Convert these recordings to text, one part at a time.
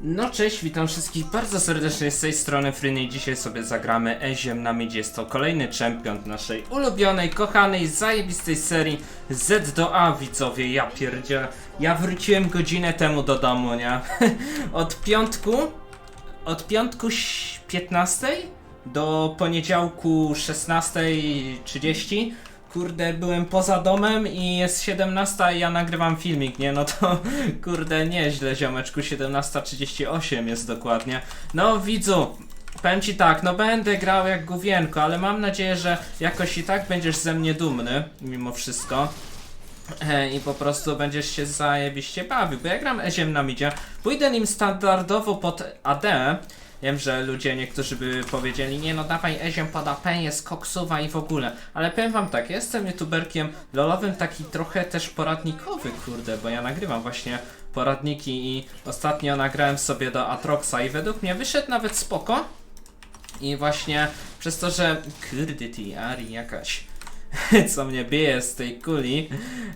No cześć, witam wszystkich bardzo serdecznie z tej strony Fryny dzisiaj sobie zagramy Eziem na midzie. Jest to kolejny czempion naszej ulubionej, kochanej, zajebistej serii Z do A widzowie, ja pierdzielę. Ja wróciłem godzinę temu do domu, nie? Od piątku, od piątku ś- 15 do poniedziałku 16.30 Kurde, byłem poza domem i jest 17 i ja nagrywam filmik, nie? No to kurde, nieźle, ziomeczku, 17.38 jest dokładnie. No, widzu, powiem ci tak, no będę grał jak gówienko, ale mam nadzieję, że jakoś i tak będziesz ze mnie dumny, mimo wszystko. E, I po prostu będziesz się zajebiście bawił, bo ja gram Eziem na midzie. Pójdę nim standardowo pod AD. Wiem, że ludzie niektórzy by powiedzieli, nie no dawaj Eziem pod AP, jest koksuwa i w ogóle. Ale powiem wam tak, jestem youtuberkiem lolowym, taki trochę też poradnikowy, kurde, bo ja nagrywam właśnie poradniki i ostatnio nagrałem sobie do Atroxa i według mnie wyszedł nawet spoko. I właśnie przez to, że kurde ty Ari jakaś co mnie bije z tej kuli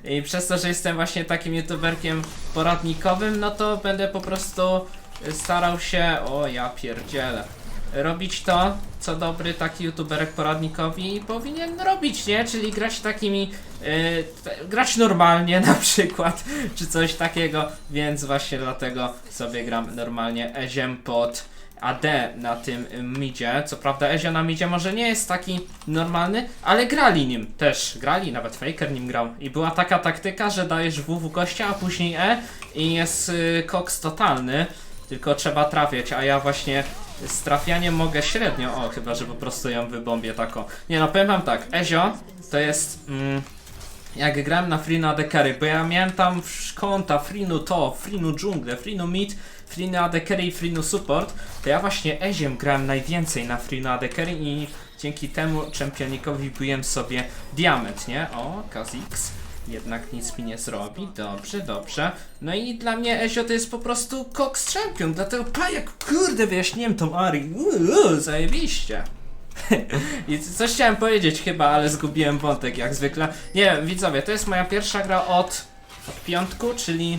i przez to, że jestem właśnie takim youtuberkiem poradnikowym, no to będę po prostu starał się, o ja pierdzielę, robić to, co dobry taki youtuberek poradnikowi powinien robić, nie? Czyli grać takimi, yy, grać normalnie na przykład, czy coś takiego, więc właśnie dlatego sobie gram normalnie Eziem pod AD na tym midzie. Co prawda Ezio na midzie może nie jest taki normalny, ale grali nim też. Grali, nawet Faker nim grał. I była taka taktyka, że dajesz WW gościa, a później E i jest y, koks totalny. Tylko trzeba trafiać, a ja właśnie z trafianiem mogę średnio. O, chyba, że po prostu ją wybombię taką. Nie no, powiem wam tak, Ezio to jest... Mm, jak grałem na Free na Carry, bo ja miałem tam konta Freenu to, Freenu dżunglę, Freenu mid, Freenu AD Carry i Freenu support, to ja właśnie Eziem grałem najwięcej na Freenu AD Carry i dzięki temu czempionikowi biłem sobie diament, nie? O, Kazix. Jednak nic mi nie zrobi. Dobrze, dobrze. No i dla mnie Ezio to jest po prostu Cox Champion, dlatego pa jak kurde wyjaśniłem tą Ari. Uuu, zajebiście. I coś chciałem powiedzieć chyba, ale zgubiłem wątek jak zwykle. Nie wiem, widzowie, to jest moja pierwsza gra od, od piątku, czyli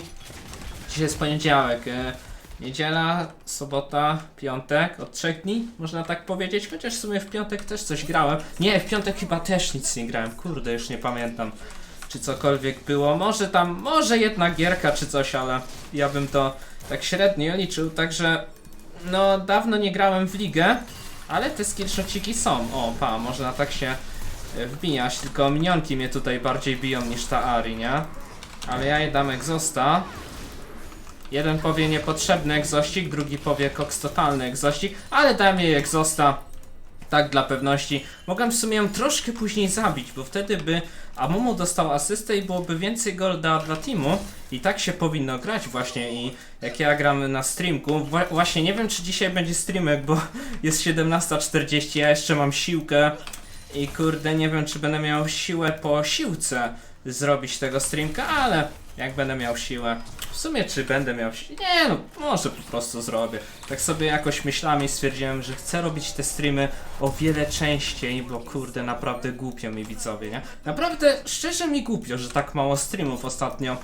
dzisiaj jest poniedziałek. E, niedziela, sobota, piątek, od trzech dni, można tak powiedzieć, chociaż w sumie w piątek też coś grałem. Nie, w piątek chyba też nic nie grałem, kurde, już nie pamiętam czy cokolwiek było. Może tam, może jedna gierka czy coś, ale ja bym to tak średnio liczył, także no dawno nie grałem w ligę, ale te skillshotiki są. O, pa, można tak się e, wbijać, tylko minionki mnie tutaj bardziej biją niż ta Ari, nie? Ale ja je dam egzosta. Jeden powie niepotrzebny egzościk, drugi powie koks totalny egzościk, ale dam jej egzosta. Tak dla pewności. Mogłem w sumie ją troszkę później zabić, bo wtedy by Amumu dostał asystę i byłoby więcej golda dla teamu. I tak się powinno grać właśnie i jak ja gram na streamku, wła- właśnie nie wiem czy dzisiaj będzie streamek, bo jest 17.40, ja jeszcze mam siłkę i kurde nie wiem czy będę miał siłę po siłce zrobić tego streamka, ale jak będę miał siłę, w sumie czy będę miał siłę, nie no, może po prostu zrobię. Tak sobie jakoś myślami stwierdziłem, że chcę robić te streamy o wiele częściej, bo kurde naprawdę głupio mi widzowie, nie? Naprawdę szczerze mi głupio, że tak mało streamów ostatnio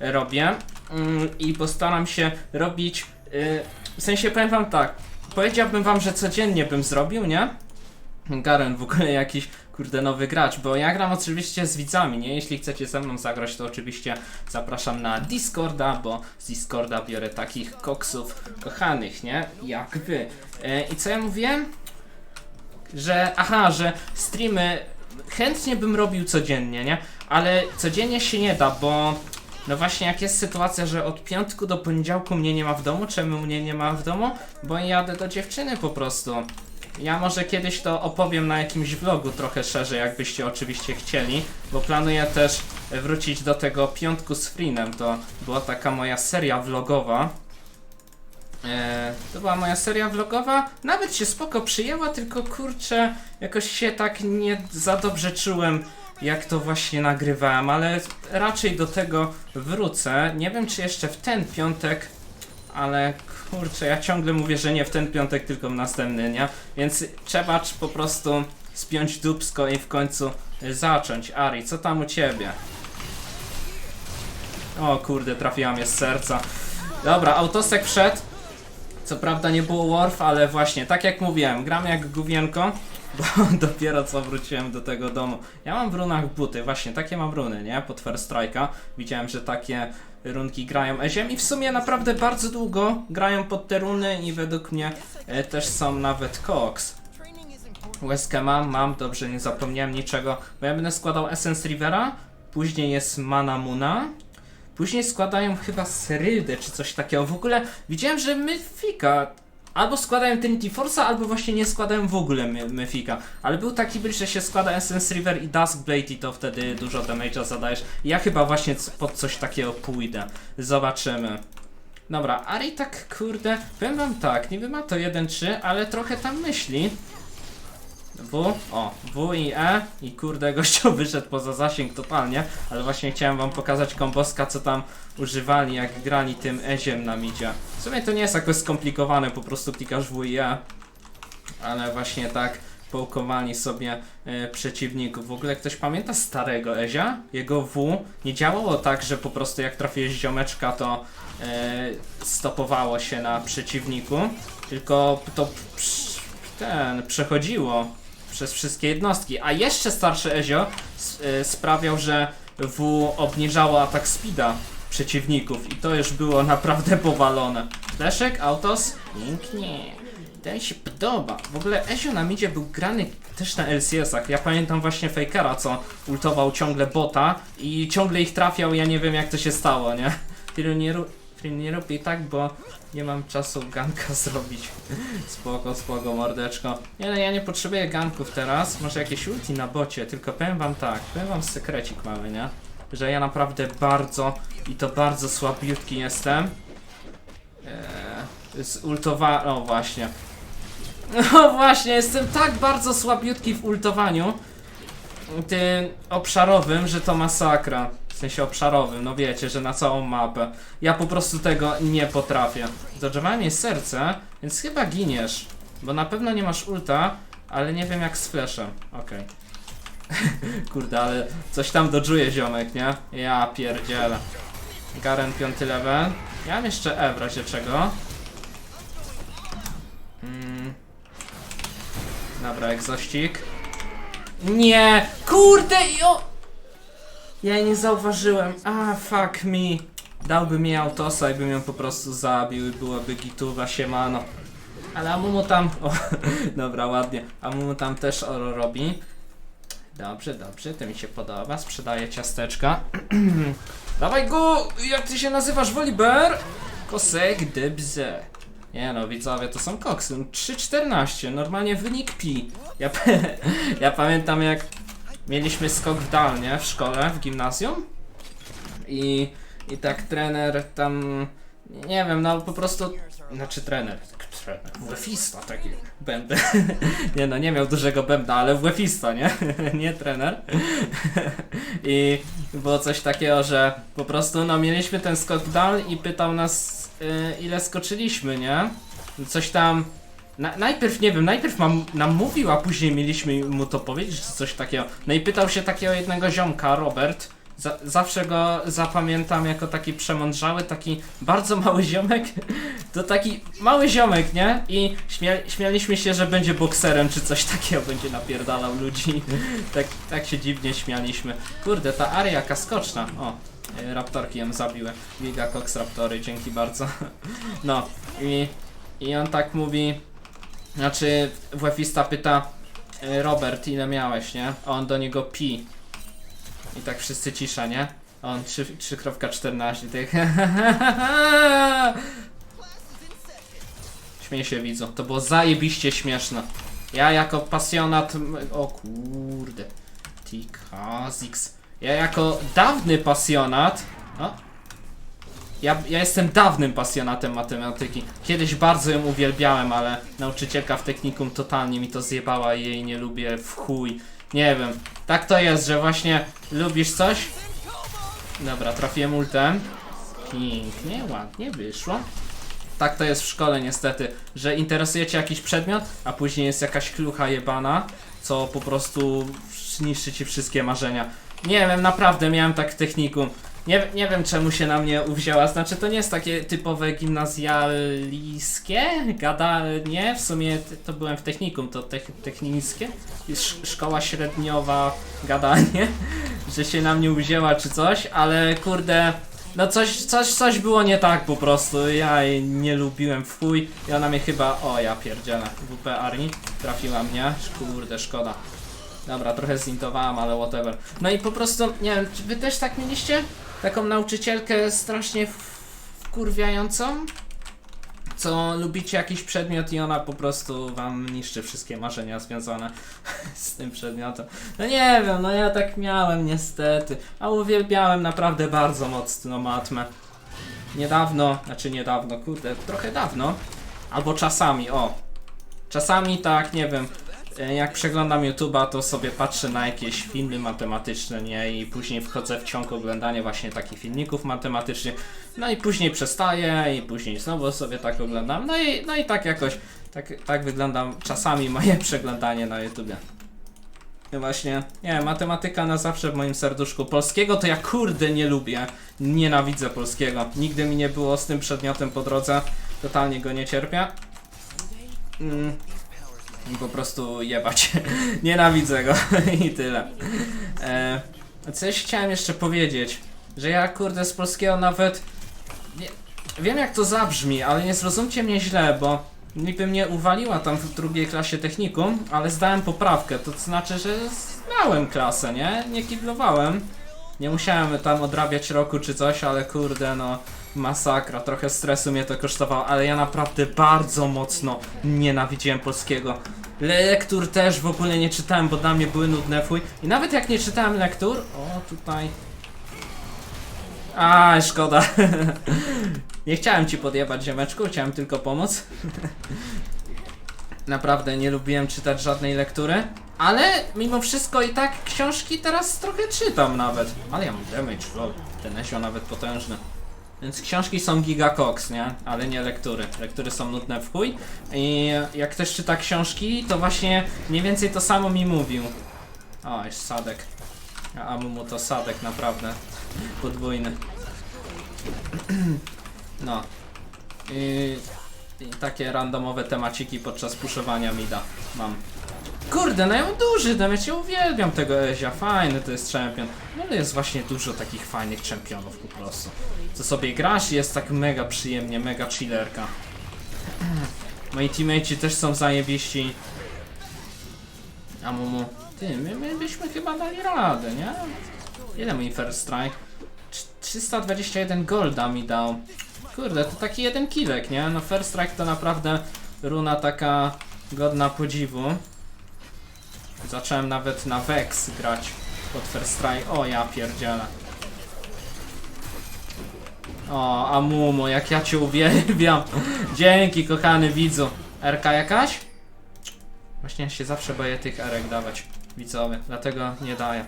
robię mm, i postaram się robić, y, w sensie powiem wam tak, powiedziałbym wam, że codziennie bym zrobił, nie? Garen w ogóle jakiś kurde nowy gracz, bo ja gram oczywiście z widzami, nie? Jeśli chcecie ze mną zagrać, to oczywiście zapraszam na Discorda, bo z Discorda biorę takich koksów kochanych, nie? Jak wy. E, I co ja mówiłem? Że, aha, że streamy chętnie bym robił codziennie, nie? Ale codziennie się nie da, bo no właśnie jak jest sytuacja, że od piątku do poniedziałku mnie nie ma w domu, czemu mnie nie ma w domu? Bo jadę do dziewczyny po prostu. Ja może kiedyś to opowiem na jakimś vlogu trochę szerzej, jakbyście oczywiście chcieli, bo planuję też wrócić do tego piątku z Freenem. To była taka moja seria vlogowa. Eee, to była moja seria vlogowa. Nawet się spoko przyjęła, tylko kurczę, jakoś się tak nie za dobrze czułem, jak to właśnie nagrywałem, ale raczej do tego wrócę. Nie wiem, czy jeszcze w ten piątek ale kurczę, ja ciągle mówię, że nie w ten piątek, tylko w następny, nie? Więc trzeba po prostu spiąć dubsko i w końcu y, zacząć. Ari, co tam u ciebie? O kurde, trafiła mnie z serca. Dobra, autosek wszedł. Co prawda nie było Worf, ale właśnie, tak jak mówiłem, gram jak gówienko, bo dopiero co wróciłem do tego domu. Ja mam w runach buty, właśnie takie mam runy, nie? Pod First Strike'a. Widziałem, że takie runki grają Eziem i w sumie naprawdę bardzo długo grają pod te runy i według mnie e, też są nawet Cox. Łezkę mam, mam, dobrze, nie zapomniałem niczego, bo ja będę składał Essence Rivera, później jest Mana Muna, później składają chyba Seryldę czy coś takiego. W ogóle widziałem, że Mythika albo składają Trinity Force'a, albo właśnie nie składają w ogóle My- Mythika. Ale był taki build, że się składa Essence River i Duskblade i to wtedy dużo damage'a zadajesz. Ja chyba właśnie pod coś takiego pójdę. Zobaczymy. Dobra, Ari tak kurde, powiem wam tak, niby ma to 1-3, ale trochę tam myśli. W, o, W i E i kurde gościu wyszedł poza zasięg totalnie, ale właśnie chciałem wam pokazać komboska co tam używali jak grali tym Eziem na midzie. W sumie to nie jest jakoś skomplikowane, po prostu klikasz W i E, ale właśnie tak połkowali sobie e, przeciwników. W ogóle ktoś pamięta starego Ezia? Jego W nie działało tak, że po prostu jak trafiłeś ziomeczka to e, stopowało się na przeciwniku, tylko to ten przechodziło przez wszystkie jednostki, a jeszcze starszy Ezio y, sprawiał, że W obniżało atak speeda przeciwników i to już było naprawdę powalone. Leszek, autos? Pięknie. Mi się podoba. W ogóle Ezio na midzie był grany też na LCS-ach. Ja pamiętam właśnie Fakera, co ultował ciągle bota i ciągle ich trafiał, ja nie wiem jak to się stało, nie? Tylu nie, Tylu nie robię tak, bo nie mam czasu ganka zrobić. Spoko, spoko, mordeczko. Nie no, ja nie potrzebuję ganków teraz. Może jakieś ulti na bocie, tylko powiem wam tak, powiem wam sekrecik mały, nie? Że ja naprawdę bardzo i to bardzo słabiutki jestem. Eee, z ultowa... O właśnie. No właśnie, jestem tak bardzo słabiutki w ultowaniu. Tym obszarowym, że to masakra. W sensie obszarowym, no wiecie, że na całą mapę. Ja po prostu tego nie potrafię. Dodżowałem jej serce, więc chyba giniesz. Bo na pewno nie masz ulta, ale nie wiem jak z flashem. Okej. Kurde, ale coś tam dodżuje ziomek, nie? Ja pierdzielę. Garen piąty level. Ja mam jeszcze E w razie czego. Mm. Dobra, egzościk. Nie! Kurde i Ja nie zauważyłem. A, fuck me. Dałby mi autosa i bym ją po prostu zabił i byłaby gituwa, siemano. Ale Amumu tam... O, dobra, ładnie. Amumu tam też oro robi. Dobrze, dobrze, to mi się podoba. Sprzedaję ciasteczka. Dawaj go! Jak ty się nazywasz, Woliber? Kosek dybze. Nie no, widzowie, to są koksy. 3,14, normalnie wynik pi. Ja, ja pamiętam jak mieliśmy skok w dal, nie? W szkole, w gimnazjum. I, I tak trener tam, nie wiem, no po prostu, znaczy trener, trener, WF-ista taki będę. nie no, nie miał dużego bębna, ale WF-ista, nie? nie trener. I było coś takiego, że po prostu, no mieliśmy ten skok w dal i pytał nas, y, ile skoczyliśmy, nie? Coś tam, na, najpierw, nie wiem, najpierw mam, nam mówił, a później mieliśmy mu to powiedzieć, czy coś takiego. No i pytał się takiego jednego ziomka, Robert. Za, zawsze go zapamiętam jako taki przemądrzały, taki bardzo mały ziomek. To taki mały ziomek, nie? I śmia, śmialiśmy się, że będzie bokserem, czy coś takiego będzie napierdalał ludzi. tak, tak się dziwnie śmialiśmy. Kurde, ta aria jaka. O, y, raptorki ją zabiły. Giga Cox Raptory, dzięki bardzo. no, i, i on tak mówi. Znaczy, WF-ista pyta y, Robert, ile miałeś, nie? A on do niego pi. I tak wszyscy cisza, nie? A on 3 3.14 tych. Śmieję się widzą. To było zajebiście śmieszne. Ja jako pasjonat. O kurde. Tikazix. Ja jako dawny pasjonat. O, ja, ja jestem dawnym pasjonatem matematyki. Kiedyś bardzo ją uwielbiałem, ale nauczycielka w technikum totalnie mi to zjebała i jej nie lubię w chuj. Nie wiem. Tak to jest, że właśnie lubisz coś? Dobra, trafiłem ultem. Pięknie, ładnie wyszło. Tak to jest w szkole niestety, że interesuje cię jakiś przedmiot, a później jest jakaś klucha jebana, co po prostu niszczy ci wszystkie marzenia. Nie wiem, naprawdę miałem tak w technikum. Nie, nie wiem czemu się na mnie uwzięła, znaczy to nie jest takie typowe gimnazjaliskie gadanie, w sumie to byłem w technikum, to tech, technickie, Sz szkoła średniowa gadanie, że się na mnie uwzięła czy coś, ale kurde, no coś, coś, coś było nie tak po prostu, ja jej nie lubiłem w chuj i ona mnie chyba, o ja pierdzielę, WP Arni, trafiła mnie, kurde szkoda. Dobra, trochę zintowałam, ale whatever. No i po prostu, nie wiem, czy wy też tak mieliście? Taką nauczycielkę strasznie wkurwiającą? Co lubicie jakiś przedmiot i ona po prostu wam niszczy wszystkie marzenia związane z tym przedmiotem. No nie wiem, no ja tak miałem niestety. A uwielbiałem naprawdę bardzo mocno matmę. Niedawno, znaczy niedawno, kurde, trochę dawno. Albo czasami, o. Czasami tak, nie wiem, jak przeglądam YouTube'a, to sobie patrzę na jakieś filmy matematyczne, nie? I później wchodzę w ciąg oglądania właśnie takich filmików matematycznych. No i później przestaję i później znowu sobie tak oglądam. No i, no i tak jakoś, tak, tak wygląda czasami moje przeglądanie na YouTubie. I właśnie, nie, matematyka na zawsze w moim serduszku. Polskiego to ja kurde nie lubię. Nienawidzę polskiego. Nigdy mi nie było z tym przedmiotem po drodze. Totalnie go nie cierpię. Mm. I po prostu jebać. Nienawidzę go i tyle. E, coś chciałem jeszcze powiedzieć, że ja kurde z polskiego nawet nie, wiem jak to zabrzmi, ale nie zrozumcie mnie źle, bo niby mnie uwaliła tam w drugiej klasie technikum, ale zdałem poprawkę, to znaczy, że znałem klasę, nie? Nie kiblowałem. Nie musiałem tam odrabiać roku czy coś, ale kurde no masakra, trochę stresu mnie to kosztowało, ale ja naprawdę bardzo mocno nienawidziłem polskiego. Lektur też w ogóle nie czytałem, bo dla mnie były nudne fuj. I nawet jak nie czytałem lektur, o tutaj... A, szkoda. nie chciałem ci podjebać ziemeczku, chciałem tylko pomóc. Naprawdę nie lubiłem czytać żadnej lektury. Ale mimo wszystko i tak książki teraz trochę czytam nawet. Ale ja mam damage, lol. Ten Ezio nawet potężny. Więc książki są gigacox, nie? Ale nie lektury. Lektury są nudne w chuj. I jak ktoś czyta książki, to właśnie mniej więcej to samo mi mówił. O, jest sadek. A mu to sadek, naprawdę. Podwójny. No. I, I takie randomowe temaciki podczas puszowania mida mam. Kurde, no ja mam duży damage, ja uwielbiam tego Ezia, fajny to jest champion. No ale jest właśnie dużo takich fajnych championów po prostu. Co sobie grasz jest tak mega przyjemnie, mega chillerka. Moi teammate'i też są zajebiści. A mumu. Ty, my, my byśmy chyba dali radę, nie? Ile mi first strike? Trz- 321 golda mi dał. Kurde, to taki jeden kilek, nie? No first strike to naprawdę runa taka godna podziwu. Zacząłem nawet na Vex grać pod first strike. O ja pierdzielę. O, Amumu, jak ja cię uwielbiam. Dzięki, kochany widzu. RK jakaś? Właśnie ja się zawsze boję tych erek dawać, widzowie, dlatego nie daję.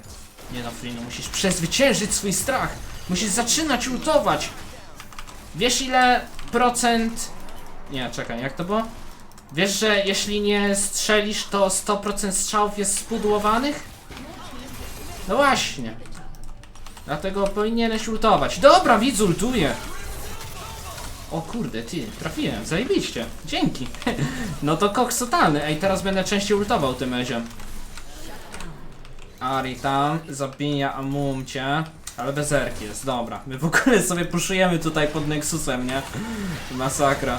Nie no, Frinu, musisz przezwyciężyć swój strach. Musisz zaczynać ultować. Wiesz ile procent... Nie, czekaj, jak to było? Wiesz, że jeśli nie strzelisz, to 100% strzałów jest spudłowanych? No właśnie. Dlatego powinieneś ultować. Dobra, widz ultuje. O kurde, ty, trafiłem, zajebiście. Dzięki. no to koks totalny. Ej, teraz będę częściej ultował tym eziem. Ari tam zabija Amumcie. Ale bez erki jest, dobra. My w ogóle sobie puszujemy tutaj pod Nexusem, nie? Masakra.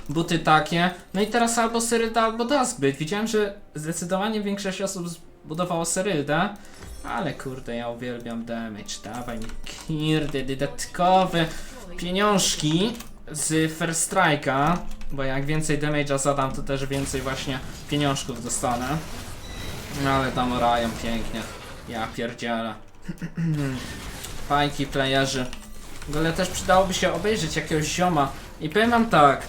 buty takie. No i teraz albo Syrylda, albo Dazbyt. Widziałem, że zdecydowanie większość osób zbudowało Syrylda. Ale kurde, ja uwielbiam damage. Dawaj mi kirdy, dodatkowe pieniążki z First Strike'a. Bo jak więcej damage'a zadam, to też więcej właśnie pieniążków dostanę. No ale tam orają pięknie. Ja pierdziela. Fajki playerzy. W ogóle też przydałoby się obejrzeć jakiegoś zioma. I powiem wam tak,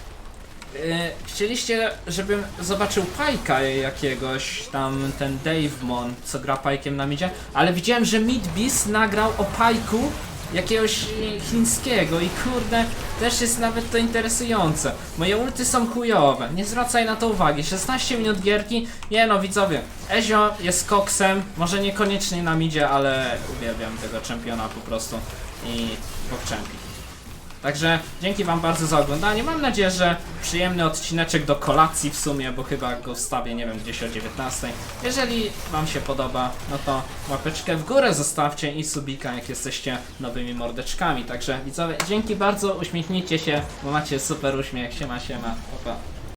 Yy, chcieliście, żebym zobaczył Pajka jakiegoś, tam ten Dave Mon, co gra Pajkiem na midzie, ale widziałem, że Midbeast nagrał o Pajku jakiegoś e, chińskiego i kurde, też jest nawet to interesujące. Moje ulty są chujowe, nie zwracaj na to uwagi. 16 minut gierki, nie no widzowie, Ezio jest koksem, może niekoniecznie na midzie, ale uwielbiam tego czempiona po prostu i pokczempi. Także dzięki wam bardzo za oglądanie. Mam nadzieję, że przyjemny odcineczek do kolacji w sumie, bo chyba go wstawię, nie wiem, gdzieś o 19. Jeżeli wam się podoba, no to łapeczkę w górę zostawcie i subika, jak jesteście nowymi mordeczkami. Także widzowie, dzięki bardzo, uśmiechnijcie się, bo macie super uśmiech. Siema, siema, pa, pa.